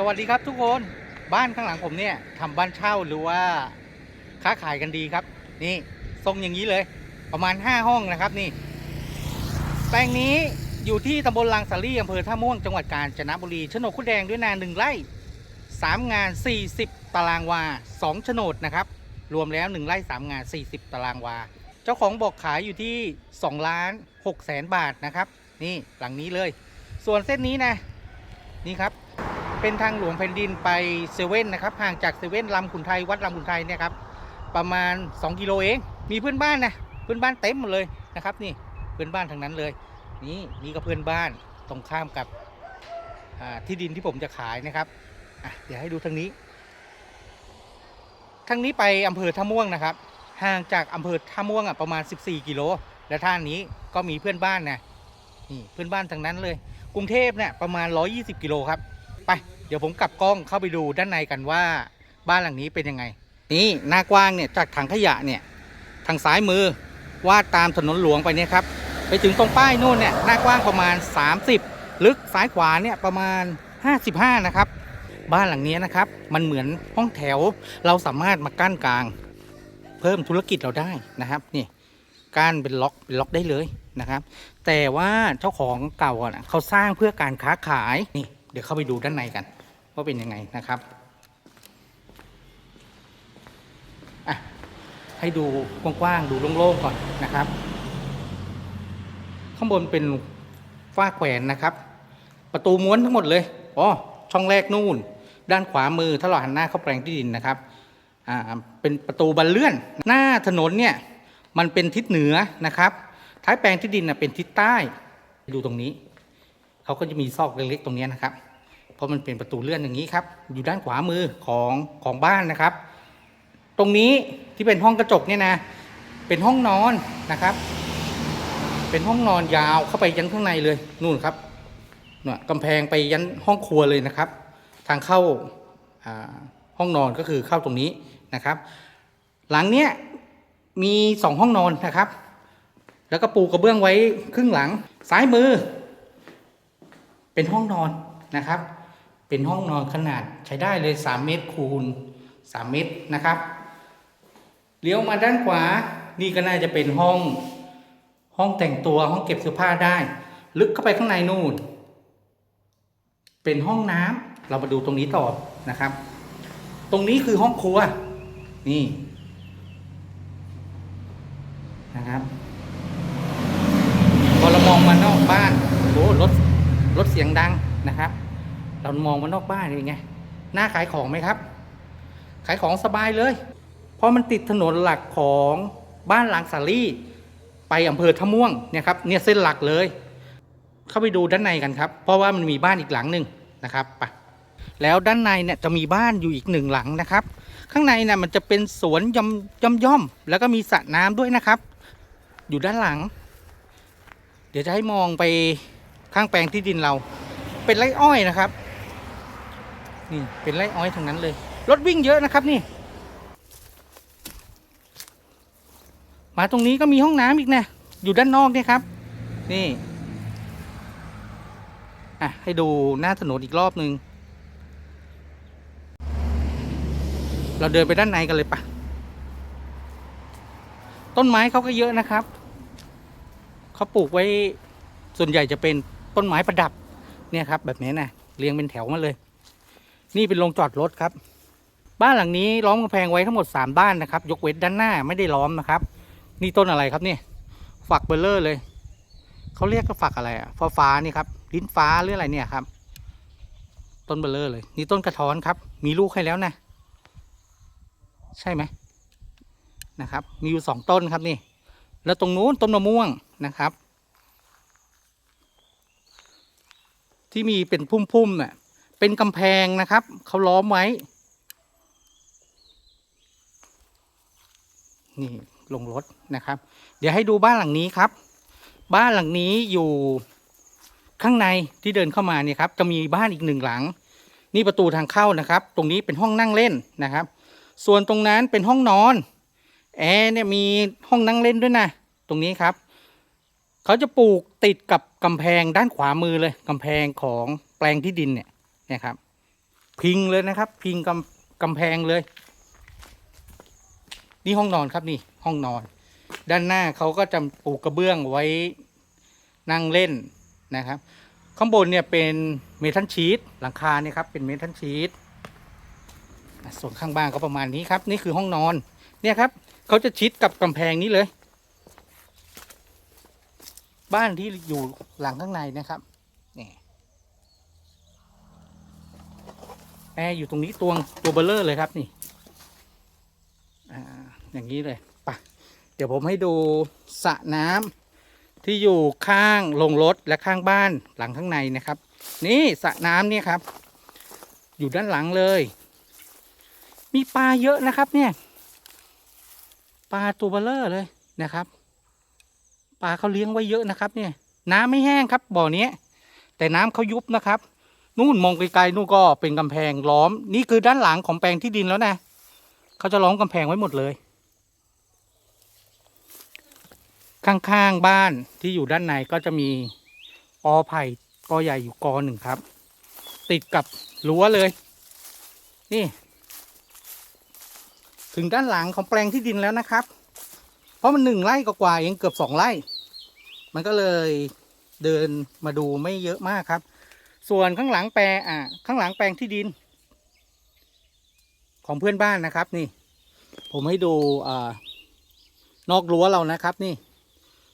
สวัสดีครับทุกคนบ้านข้างหลังผมเนี่ยทำบ้านเช่าหรือว่าค้าขายกันดีครับ นี่ทรงอย่างนี้เลย ประมาณ 5 ห้องนะครับนี่ แปลงนี้อยู่ที่ตำบลลางสาลีอำเภอท่าม่วงจังหวัดกาญจนบุรีโฉนดคุดแดงด้วยนาหนึ่งไร่สามงาน 40 ตารางวา2โฉนดนะครับ รวมแล้ว 1 ไร่ 3 งาน 40 ตารางวา เจ้าของบอกขายอยู่ที่2ล้าน6แสนบาทนะครับ นี่หลังนี้เลย ส่วนเส้นนี้นะนี่ครับ เป็นทางหลวงแผ่นดินไปเซเว่นนะครับ ห่างจากเซเว่นลำขุนไทยวัดลำขุนไทยเนี่ยครับประมาณ 2 กิโลเอง มีเพื่อนบ้านนะเพื่อนบ้านเต็มหมดเลยนะครับ นี่เพื่อนบ้านทางนั้นเลย นี่นี่ก็เพื่อนบ้านตรงข้ามกับที่ดินที่ผมจะขายนะครับเดี๋ยวให้ดูทางนี้ทางนี้ไปอำเภอท่าม่วงนะครับ ห่างจากอำเภอท่าม่วงอะประมาณ 14 กิโล และท่านนี้ก็มีเพื่อนบ้านนะนี่เพื่อนบ้านทางนั้นเลย กรุงเทพเนี่ยประมาณ 120 กิโลครับ ไป เดี๋ยวผมกลับกล้องเข้าไปดูด้านในกันว่าบ้านหลังนี้เป็นยังไง นี่หน้ากว้างเนี่ยจากถังขยะเนี่ยทางซ้ายมือวาดตามถนนหลวงไปเนี่ยครับไปถึงตรงป้ายนู่นเนี่ยหน้ากว้างประมาณ 30 ลึกซ้ายขวาเนี่ยประมาณ 55 นะครับ บ้านหลังนี้นะครับ มันเหมือนห้องแถวเราสามารถมากั้นกลาง เพิ่มธุรกิจเราได้นะครับนี่กั้นเป็นล็อกเป็นล็อกได้เลยนะครับ แต่ว่าเจ้าของเก่าอะเขาสร้างเพื่อการค้าขายนี่ ดี๋ยวเข้าไปดูด้านในกัน ว่าเป็นยังไงนะครับอะให้ดูกว้างๆดูโล่งๆก่อนนะครับ ข้างบนเป็นฝ้าแขวนนะครับ ประตูม้วนทั้งหมดเลยอ๋อช่องแรกนู่น ด้านขวามือถ้าเราหันหน้าเข้าแปลงที่ดินนะครับอ่าเป็นประตูบานเลื่อน หน้าถนนเนี่ยมันเป็นทิศเหนือนะครับ ท้ายแปลงที่ดินนะเป็นทิศใต้ ดูตรงนี้ เขาก็จะมีซอกเล็กๆตรงนี้นะครับ เพราะมันเป็นประตูเลื่อนอย่างนี้ครับ อยู่ด้านขวามือของของบ้านนะครับ ตรงนี้ที่เป็นห้องกระจกเนี่ยนะ เป็นห้องนอนนะครับ เป็นห้องนอนยาวเข้าไปยันข้างในเลยนู่นครับเนี่ยกำแพงไปยันห้องครัวเลยนะครับ ทางเข้าอ่าห้องนอนก็คือเข้าตรงนี้นะครับ หลังเนี้ยมีสองห้องนอนนะครับ แล้วก็ปูกระเบื้องไว้ครึ่งหลังซ้ายมือ เป็นห้องนอนนะครับ เป็นห้องนอนขนาดใช้ได้เลย 3 เมตรคูณ 3 เมตรนะครับ เลี้ยวมาด้านขวา นี่ก็น่าจะเป็นห้องห้องแต่งตัวห้องเก็บเสื้อผ้าได้ ลึกเข้าไปข้างในนู่น เป็นห้องน้ำเรามาดูตรงนี้ต่อนะครับ ตรงนี้คือห้องครัว นี่นะครับพอเรามองมานอกบ้านโอ้รถรถเสียงดังนะครับ เรามองมานอกบ้านเป็นไงน่าขายของไหมครับ ขายของสบายเลย เพราะมันติดถนนหลักของบ้านหลังสาลี่ไปอำเภอท่าม่วงเนี่ยครับเนี่ยเส้นหลักเลย เข้าไปดูด้านในกันครับ เพราะว่ามันมีบ้านอีกหลังหนึ่งนะครับไปแล้วด้านในเนี่ยจะมีบ้านอยู่อีกหนึ่งหลังนะครับ ข้างในน่ะมันจะเป็นสวนย่อมย่อมย่อมๆแล้วก็มีสระน้ำด้วยนะครับ อยู่ด้านหลัง เดี๋ยวจะให้มองไปข้างแปลงที่ดินเรา เป็นไร่อ้อยนะครับ นี่เป็นไร่อ้อยทั้งนั้นเลย รถวิ่งเยอะนะครับนี่ มาตรงนี้ก็มีห้องน้ำอีกนะ อยู่ด้านนอกเนี่ยครับ นี่อะให้ดูหน้าถนนอีกรอบหนึ่งเราเดินไปด้านในกันเลยปะต้นไม้เขาก็เยอะนะครับ เขาปลูกไว้ส่วนใหญ่จะเป็นต้นไม้ประดับ เนี่ยครับ แบบนี้นะเรียงเป็นแถวมาเลย นี่เป็นโรงจอดรถครับ บ้านหลังนี้ล้อมกำแพงไว้ทั้งหมดสามบ้านนะครับ ยกเว้นด้านหน้าไม่ได้ล้อมนะครับ นี่ต้นอะไรครับเนี่ยฝักเบลเลอร์เลย เขาเรียกก็ฝักอะไรอะฟ้าฟ้านี่ครับลิ้นฟ้าหรืออะไรเนี่ยครับ ต้นเบลเลอร์เลย นี่ต้นกระท้อนครับ มีลูกให้แล้วนะ ใช่ไหมนะครับ มีอยู่สองต้นครับนี่ แล้วตรงนู้นต้นมะม่วงนะครับ ที่มีเป็นพุ่มๆเน่ะ เป็นกำแพงนะครับเขาล้อมไว้ นี่ลงรถนะครับ เดี๋ยวให้ดูบ้านหลังนี้ครับ บ้านหลังนี้อยู่ข้างในที่เดินเข้ามาเนี่ยครับ จะมีบ้านอีกหนึ่งหลัง นี่ประตูทางเข้านะครับ ตรงนี้เป็นห้องนั่งเล่นนะครับ ส่วนตรงนั้นเป็นห้องนอนแอร์เนี่ยมีห้องนั่งเล่นด้วยนะ ตรงนี้ครับเขาจะปลูกติดกับกำแพงด้านขวามือเลยกำแพงของแปลงที่ดินเนี่ย นะครับ พิงเลยนะครับ พิงกำกำแพงเลย นี่ห้องนอนครับนี่ห้องนอน ด้านหน้าเขาก็จะปูกระเบื้องไว้นั่งเล่นนะครับ ข้างบนเนี่ยเป็นเมทัลชีตหลังคาเนี่ยครับเป็นเมทัลชีตส่วนข้างบ้านก็ประมาณนี้ครับ นี่คือห้องนอน เนี่ยครับเขาจะชิดกับกำแพงนี้เลย บ้านที่อยู่หลังข้างในนะครับนี่ แอร์อยู่ตรงนี้ตัวตัวเบลเลอร์เลยครับนี่อ่าอย่างนี้เลยปะเดี๋ยวผมให้ดูสระน้ำที่อยู่ข้างลงรถและข้างบ้านหลังข้างในนะครับ นี่สระน้ำเนี่ยครับ อยู่ด้านหลังเลย มีปลาเยอะนะครับเนี่ยปลาตัวเบลเลอร์เลยนะครับปลาเขาเลี้ยงไว้เยอะนะครับ เนี่ย น้ำไม่แห้งครับบ่อเนี้ยแต่น้ำเขายุบนะครับ นู่นมองไกลๆนู่นก็เป็นกำแพงล้อม นี่คือด้านหลังของแปลงที่ดินแล้วนะเขาจะล้อมกำแพงไว้หมดเลย ข้างๆบ้านที่อยู่ด้านในก็จะมีอไผ่กอใหญ่อยู่กอหนึ่งครับ ติดกับรั้วเลย นี่ ถึงด้านหลังของแปลงที่ดินแล้วนะครับ เพราะมันหนึ่งไร่กว่าเองเกือบสองไร่ มันก็เลยเดินมาดูไม่เยอะมากครับ ส่วนข้างหลังแปลงอะข้างหลังแปลงที่ดิน ของเพื่อนบ้านนะครับนี่ ผมให้ดูอ่านอกรั้วเรานะครับนี่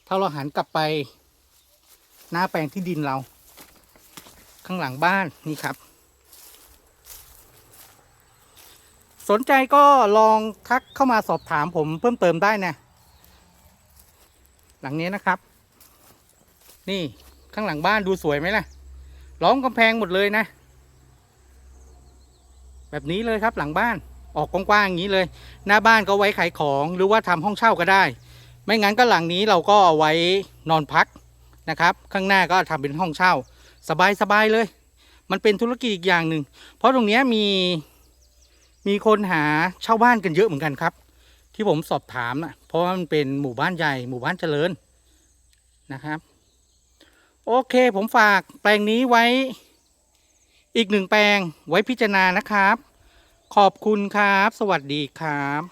ถ้าเราหันกลับไป หน้าแปลงที่ดินเรา ข้างหลังบ้านนี่ครับ สนใจก็ลองทักเข้ามาสอบถามผมเพิ่มเติมได้นะ หลังนี้นะครับ นี่ข้างหลังบ้านดูสวยไหมล่ะ ล้อมกำแพงหมดเลยนะ แบบนี้เลยครับหลังบ้านออกกว้างๆอย่างนี้เลย หน้าบ้านก็ไว้ขายของหรือว่าทำห้องเช่าก็ได้ ไม่งั้นก็หลังนี้เราก็เอาไว้นอนพักนะครับ ข้างหน้าก็ทำเป็นห้องเช่า สบายๆเลย มันเป็นธุรกิจอีกอย่างหนึ่งเพราะตรงนี้มีมีคนหาเช่าบ้านกันเยอะเหมือนกันครับ ที่ผมสอบถามนะเพราะว่ามันเป็นหมู่บ้านใหญ่หมู่บ้านเจริญนะครับ โอเค ผมฝากแปลงนี้ไว้ อีกหนึ่งแปลงไว้พิจารณานะครับ ขอบคุณครับ สวัสดีครับ